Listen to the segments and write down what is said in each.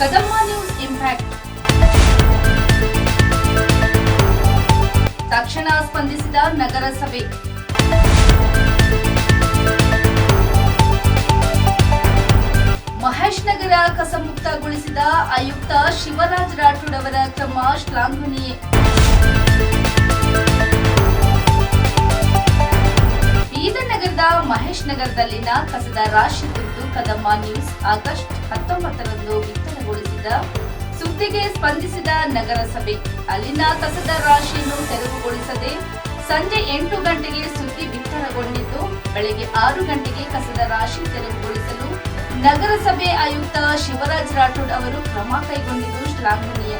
ಕದಮ್ಮ news impact. ತಕ್ಷಣ ಸ್ಪಂದಿಸಿದ ನಗರಸಭೆ. ಮಹೇಶ್ ನಗರ ಕಸಮುಕ್ತಗೊಳಿಸಿದ ಆಯುಕ್ತ ಶಿವರಾಜ್ ರಾಠೋಡ್ ಅವರ ಕ್ರಮ ಶ್ಲಾಘನೀಯ. ನಗರದ ಮಹೇಶ್ ನಗರದಲ್ಲಿನ ಕಸದ ರಾಶಿ ಕುರಿತು ಕದಮ್ಮ ನ್ಯೂಸ್ ಆಗಸ್ಟ್ ಹತ್ತೊಂಬತ್ತರಂದು ಬಿತ್ತರಗೊಳಿಸಿದ ಸುದ್ದಿಗೆ ಸ್ಪಂದಿಸಿದ ನಗರಸಭೆ. ಅಲ್ಲಿನ ಕಸದ ರಾಶಿಯನ್ನು ತೆರವುಗೊಳಿಸದೆ ಸಂಜೆ ಎಂಟು ಗಂಟೆಗೆ ಸುದ್ದಿ ಬಿತ್ತರಗೊಂಡಿದ್ದು, ಬೆಳಗ್ಗೆ ಆರು ಗಂಟೆಗೆ ಕಸದ ರಾಶಿ ತೆರವುಗೊಳಿಸಲು ನಗರಸಭೆ ಆಯುಕ್ತ ಶಿವರಾಜ್ ರಾಠೋಡ್ ಅವರು ಕ್ರಮ ಕೈಗೊಂಡಿದ್ದು ಶ್ಲಾಘನೀಯ.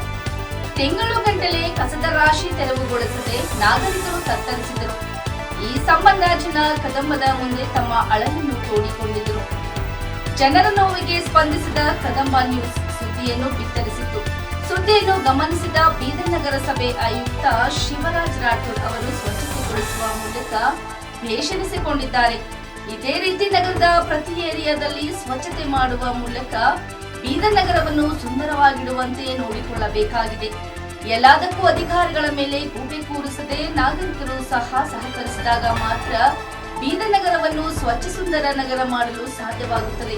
ತಿಂಗಳು ಗಂಟಲೆ ಕಸದ ರಾಶಿ ತೆರವುಗೊಳಿಸದೆ ನಾಗರಿಕರು ತತ್ತರಿಸಿದರು. ಈ ಸಂಬಂಧ ಜನ ಕದಂಬದ ಮುಂದೆ ತಮ್ಮ ಅಳಲನ್ನು ತೋಡಿಕೊಂಡಿದ್ದರು. ಜನರ ನೋವಿಗೆ ಸ್ಪಂದಿಸಿದ ಕದಂಬ ನ್ಯೂಸ್. ಸುದ್ದಿಯನ್ನು ಬಿತ್ತರಿಸಿತ್ತು ಸುದ್ದಿಯನ್ನು ಗಮನಿಸಿದ ಬೀದರ್ ನಗರಸಭೆ ಆಯುಕ್ತ ಶಿವರಾಜ್ ರಾಠೋಡ್ ಅವರು ಸ್ವಚ್ಛತೆಗೊಳಿಸುವ ಮೂಲಕ ಬೇಷನಿಸಿಕೊಂಡಿದ್ದಾರೆ ಇದೇ ರೀತಿ ನಗರದ ಪ್ರತಿ ಏರಿಯಾದಲ್ಲಿ ಸ್ವಚ್ಛತೆ ಮಾಡುವ ಮೂಲಕ ಬೀದರ್ ನಗರವನ್ನು ಸುಂದರವಾಗಿಡುವಂತೆ ನೋಡಿಕೊಳ್ಳಬೇಕಾಗಿದೆ. ಎಲ್ಲದಕ್ಕೂ ಅಧಿಕಾರಿಗಳ ಮೇಲೆ ಗೂಬೆ ಕೂರಿಸದೆ ನಾಗರಿಕರು ಸಹ ಸಹಕರಿಸಿದಾಗ ಮಾತ್ರ ಬೀದರ್ ನಗರವನ್ನು ಸ್ವಚ್ಛ ಸುಂದರ ನಗರ ಮಾಡಲು ಸಾಧ್ಯವಾಗುತ್ತದೆ.